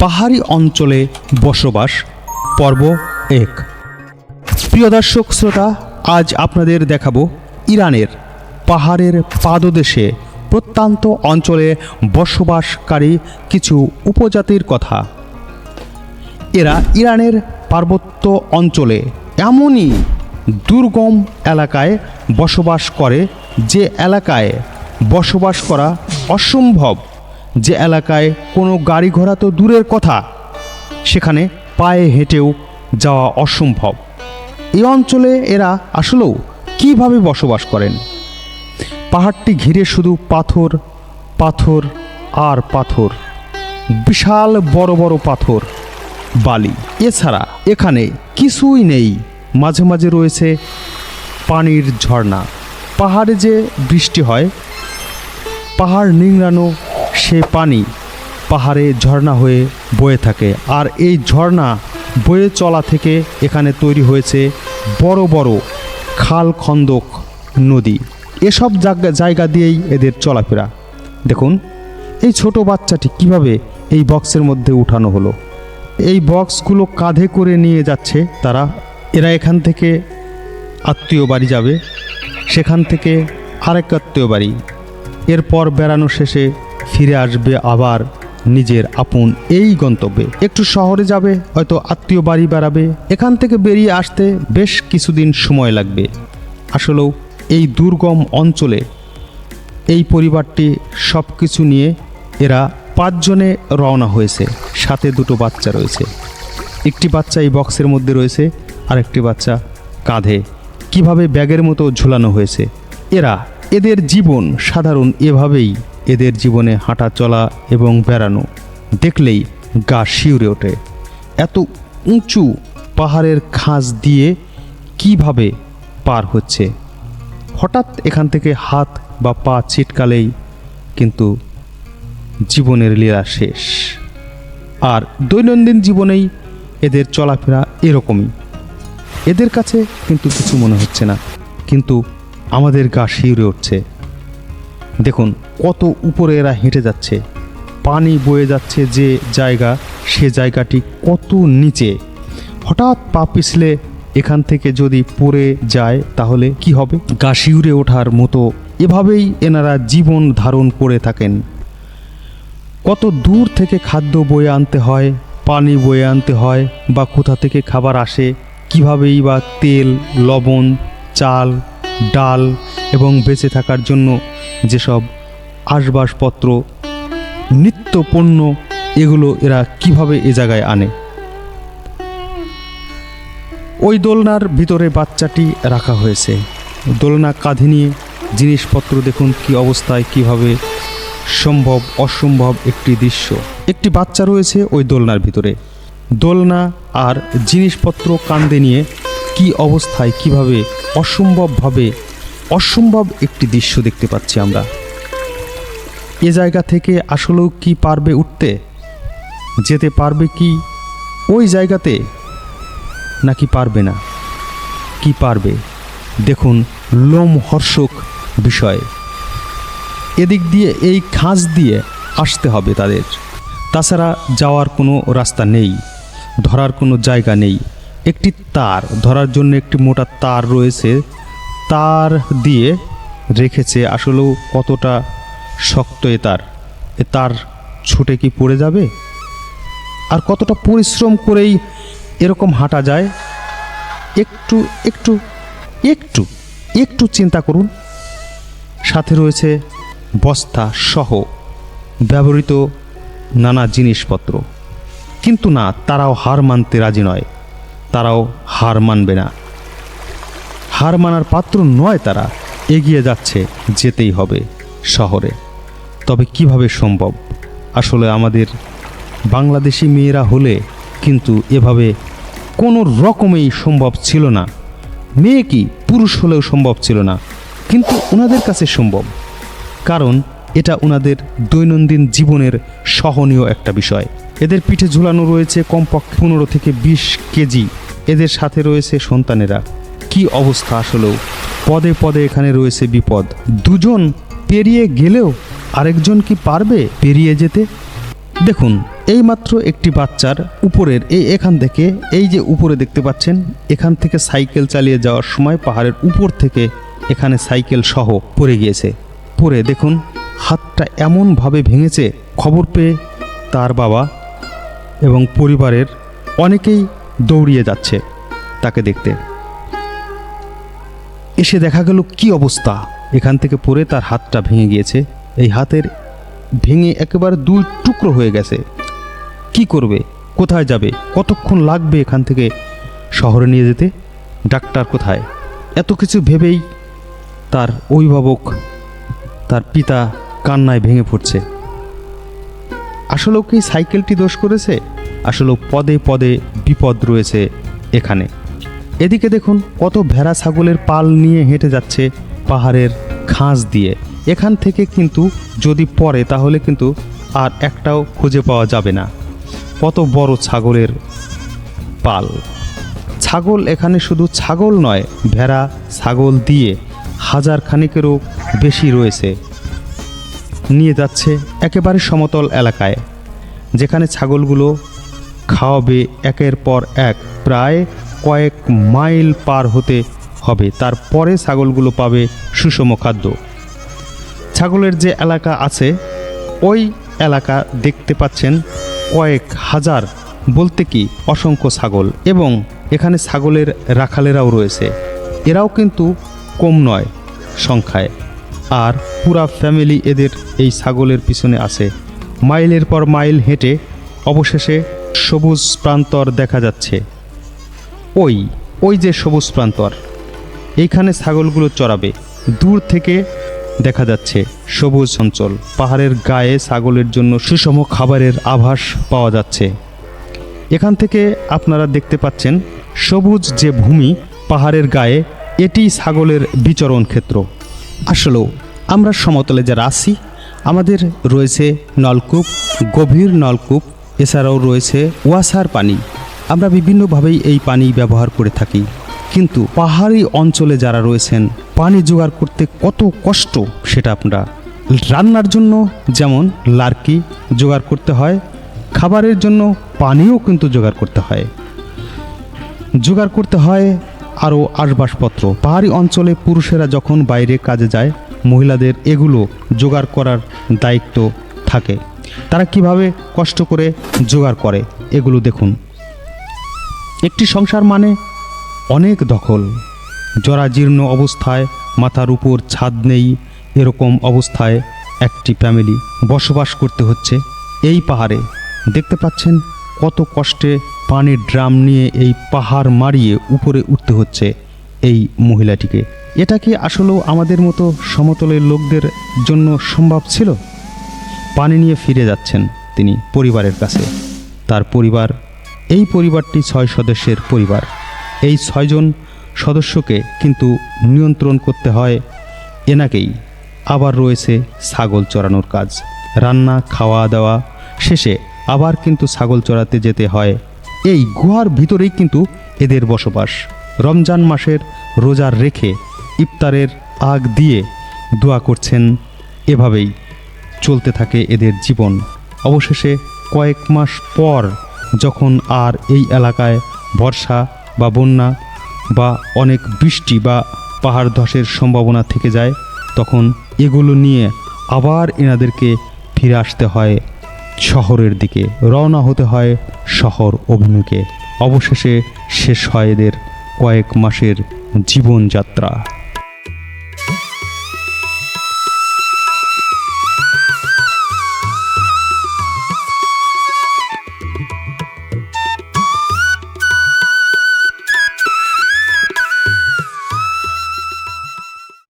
পাহাড়ি অঞ্চলে বসবাস, পর্ব এক। প্রিয় দর্শক, শ্রোতা, আজ আপনাদের দেখাবো ইরানের পাহাড়ের পাদদেশে প্রত্যন্ত অঞ্চলে বসবাসকারী কিছু উপজাতির কথা। এরা ইরানের পার্বত্য অঞ্চলে এমনই দুর্গম এলাকায় বসবাস করে যে এলাকায় বসবাস করা অসম্ভব। যে এলাকায় কোনো গাড়ি ঘোড়া তো দূরের কথা, সেখানে পায়ে হেঁটেও যাওয়া অসম্ভব। এই অঞ্চলে এরা আসলেও কীভাবে বসবাস করেন? পাহাড়টি ঘিরে শুধু পাথর পাথর আর পাথর, বিশাল বড় বড় পাথর, বালি। এছাড়া এখানে কিছুই নেই, মাঝে মাঝে রয়েছে পানির ঝর্ণা। পাহাড়ে যে বৃষ্টি হয়, পাহাড় নিংড়ানো সে পানি পাহাড়ে ঝর্ণা হয়ে বয়ে থাকে। আর এই ঝর্ণা বয়ে চলা থেকে এখানে তৈরি হয়েছে বড় বড় খাল খন্দক নদী। এসব জায়গা জায়গা দিয়েই এদের চলাফেরা। দেখুন, এই ছোট বাচ্চাটি কীভাবে এই বক্সের মধ্যে উঠানো হলো। এই বক্সগুলো কাঁধে করে নিয়ে যাচ্ছে তারা। এরা এখান থেকে আত্মীয় বাড়ি যাবে, সেখান থেকে আরেক আত্মীয় বাড়ি। এরপর বেড়ানো শেষে ফিরে আসবে আবার নিজের আপন এই গন্তব্যে। একটু শহরে যাবে, হয়তো আত্মীয় বাড়ি বেড়াবে। এখান থেকে বেরিয়ে আসতে বেশ কিছুদিন সময় লাগবে। আসলেও এই দুর্গম অঞ্চলে এই পরিবারটি সব কিছু নিয়ে এরা পাঁচজনে রওনা হয়েছে। সাথে দুটো বাচ্চা রয়েছে। একটি বাচ্চা এই বক্সের মধ্যে রয়েছে আর একটি বাচ্চা কাঁধে। কীভাবে ব্যাগের মতো ঝুলানো হয়েছে? এরা, এদের জীবন সাধারণ এভাবেই এদের জীবনে হাঁটা চলা এবং বেড়ানো। দেখলেই গা শিউরে ওঠে। এত উঁচু পাহাড়ের খাঁজ দিয়ে কীভাবে পার হচ্ছে? হঠাৎ এখান থেকে হাত বা পা ছিটকালেই কিন্তু জীবনের লীলা শেষ। আর দৈনন্দিন জীবনেই এদের চলাফেরা এরকমই। এদের কাছে কিন্তু কিছু মনে হচ্ছে না। কিন্তু আমাদের গা শিউরে উঠছে। দেখুন, কত উপরে এরা হেঁটে যাচ্ছে। পানি বয়ে যাচ্ছে যে জায়গা, সে জায়গাটি কত নিচে। হঠাৎ পা পিছলে এখান থেকে যদি পড়ে যায়, তাহলে কি হবে? গা শিউরে ওঠার মতো। এভাবেই এনারা জীবন ধারণ করে থাকেন। কত দূর থেকে খাদ্য বয়ে আনতে হয়, পানি বয়ে আনতে হয়, বা কোথা থেকে খাবার আসে, কীভাবেই বা তেল, লবণ, চাল ডাল এবং বেঁচে থাকার জন্য যেসব আসবাবপত্র নিত্য পণ্য এগুলো এরা কীভাবে এ জায়গায় আনে? ওই দোলনার ভিতরে বাচ্চাটি রাখা হয়েছে। দোলনা কাঁধে নিয়ে জিনিসপত্র দেখুন কি অবস্থায়, কীভাবে সম্ভব, অসম্ভব একটি দৃশ্য। একটি বাচ্চা রয়েছে ওই দোলনার ভিতরে। দোলনা আর জিনিসপত্র কান্দে নিয়ে কি অবস্থায়, কীভাবে অসম্ভবভাবে, অসম্ভব একটি দৃশ্য দেখতে পাচ্ছি আমরা। এ জায়গা থেকে আসলেও কি পারবে উঠতে? যেতে পারবে কি ওই জায়গাতে? নাকি পারবে না? কি পারবে? দেখুন, লোমহর্ষক বিষয়। এদিক দিয়ে, এই খাঁজ দিয়ে আসতে হবে তাদের। তাছাড়া যাওয়ার কোনো রাস্তা নেই, ধরার কোনো জায়গা নেই। একটি তার, ধরার জন্য একটি মোটা তার রয়েছে, তার দিয়ে রেখেছে। আসলেও কতটা শক্ত এ তার? এ তার ছুটে কি পড়ে যাবে? আর কতটা পরিশ্রম করেই এরকম হাঁটা যায়? একটু একটু একটু একটু চিন্তা করুন। সাথে রয়েছে বস্তা সহ ব্যবহৃত নানা জিনিসপত্র। কিন্তু না, তারাও হার মানতে রাজি নয়। তারাও হার মানবে না। হার মানার পাত্র নয় তারা, এগিয়ে যাচ্ছে, যেতেই হবে শহরে। তবে কীভাবে সম্ভব? আসলে আমাদের বাংলাদেশি মেয়েরা হলে কিন্তু এভাবে কোনো রকমেই সম্ভব ছিল না। মেয়ে কি পুরুষ হলেও সম্ভব ছিল না, কিন্তু ওনাদের কাছে সম্ভব। কারণ এটা ওনাদের দৈনন্দিন জীবনের সহনীয় একটা বিষয়। এদের পিঠে ঝুলানো রয়েছে কমপক্ষে পনেরো থেকে বিশ কেজি। এদের সাথে রয়েছে সন্তানেরা। কি অবস্থা আসলেও? পদে পদে এখানে রয়েছে বিপদ। দুজন পেরিয়ে গেলেও আরেকজন কি পারবে পেরিয়ে যেতে? দেখুন, এইমাত্র একটি বাচ্চার উপরের, এই এখান থেকে, এই যে উপরে দেখতে পাচ্ছেন, এখান থেকে সাইকেল চালিয়ে যাওয়ার সময় পাহাড়ের উপর থেকে এখানে সাইকেল সহ পড়ে গিয়েছে। পড়ে, দেখুন। হাতটা এমনভাবে ভেঙেছে খবর পেয়ে তার বাবা এবং পরিবারের অনেকেই দৌড়িয়ে যাচ্ছে তাকে দেখতে। এসে দেখা গেল কি অবস্থা? এখান থেকে পড়ে তার হাতটা ভেঙে গিয়েছে। এই হাতের ভেঙে একেবারে দুই টুকরো হয়ে গেছে। কি করবে? কোথায় যাবে? কতক্ষণ লাগবে এখান থেকে শহরে নিয়ে যেতে? ডাক্তার কোথায়? এত কিছু ভেবেই তার অভিভাবক, তার পিতা কান্নায় ভেঙে পড়ছে। আসলেও কি সাইকেলটি দোষ করেছে? আসলেও পদে পদে বিপদ রয়েছে এখানে। এদিকে দেখুন, কত ভেড়া ছাগলের পাল নিয়ে হেঁটে যাচ্ছে পাহাড়ের খাঁজ দিয়ে। এখান থেকে কিন্তু যদি পড়ে, তাহলে কিন্তু আর একটাও খুঁজে পাওয়া যাবে না। কত বড় ছাগলের পাল। ছাগল এখানে শুধু ছাগল নয়, ভেড়া, ছাগল দিয়ে হাজার খানিকেরও বেশি রয়েছে। নিয়ে যাচ্ছে একেবারে সমতল এলাকায়, যেখানে ছাগলগুলো খাওয়াবে একের পর এক প্রায় কয়েক মাইল পার হতে হবে। তারপরে ছাগলগুলো পাবে সুষম খাদ্য। ছাগলের যে এলাকা আছে, ওই এলাকা দেখতে পাচ্ছেন কয়েক হাজার বলতে কি অসংখ্য ছাগল এবং এখানে ছাগলের রাখালেরাও রয়েছে। এরাও কিন্তু কম নয় সংখ্যায়। আর পুরা ফ্যামিলি এদের এই ছাগলের পিছনে আছে। মাইলের পর মাইল হেঁটে অবশেষে সবুজ প্রান্তর দেখা যাচ্ছে। ওই ওই যে সবুজ প্রান্তর। এইখানে ছাগলগুলো চড়াবে। দূর থেকে দেখা যাচ্ছে সবুজ অঞ্চল। পাহাড়ের গায়ে ছাগলের জন্য সুষম খাবারের আভাস পাওয়া যাচ্ছে। এখান থেকে আপনারা দেখতে পাচ্ছেন সবুজ যে ভূমি পাহাড়ের গায়ে, এটি ছাগলের বিচরণ ক্ষেত্র। আসলেও আমরা সমতলে যারা আছি, আমাদের রয়েছে নলকূপ, গভীর নলকূপ, এছাড়াও রয়েছে ওয়াসার পানি। আমরা বিভিন্নভাবেই এই পানি ব্যবহার করে থাকি। কিন্তু পাহাড়ি অঞ্চলে যারা রয়েছেন, পানি জোগাড় করতে কত কষ্ট সেটা আপনারা রান্নার জন্য যেমন লার্কি জোগাড় করতে হয়, খাবারের জন্য পানিও কিন্তু জোগাড় করতে হয়। জোগাড় করতে হয় আরও আসবাসপত্র। পাহাড়ি অঞ্চলে পুরুষেরা যখন বাইরে কাজে যায়, মহিলাদের এগুলো জোগাড় করার দায়িত্ব থাকে। তারা কীভাবে কষ্ট করে জোগাড় করে, এগুলো দেখুন। একটি সংসার মানে অনেক দখল। জরাজীর্ণ অবস্থায়, মাথার উপর ছাদ নেই, এরকম অবস্থায় একটি ফ্যামিলি বসবাস করতে হচ্ছে। এই পাহাড়ে দেখতে পাচ্ছেন কত কষ্টে পানির ড্রাম নিয়ে এই পাহাড় মারিয়ে উপরে উঠতে হচ্ছে এই মহিলাটিকে। এটা কি আসলেও আমাদের মতো সমতলের লোকদের জন্য সম্ভব ছিল? পানি নিয়ে ফিরে যাচ্ছেন তিনি পরিবারের কাছে। তার পরিবার, এই পরিবারটি ছয় সদস্যের পরিবার। এই ছয়জন সদস্যকে কিন্তু নিয়ন্ত্রণ করতে হয়, এনাকেই। আবার রয়েছে ছাগল চড়ানোর কাজ। রান্না খাওয়া দাওয়া শেষে আবার কিন্তু ছাগল চড়াতে যেতে হয় এই গুহার ভিতরেই কিন্তু এদের বসবাস। রমজান মাসের রোজার রেখে ইফতারের আগ দিয়ে দোয়া করছেন, এভাবেই চলতে থাকে এদের জীবন। অবশেষে কয়েক মাস পর যখন আর এই এলাকায় বর্ষা বা বন্যা বা অনেক বৃষ্টি বা পাহাড় ধসের সম্ভাবনা থেকে যায়, তখন এগুলো নিয়ে আবার এনাদেরকে ফিরে আসতে হয়। শহরের দিকে রওনা হতে হয় শহর অভিমুখে। অবশেষে শেষ হয় এদের কয়েক মাসের জীবনযাত্রা।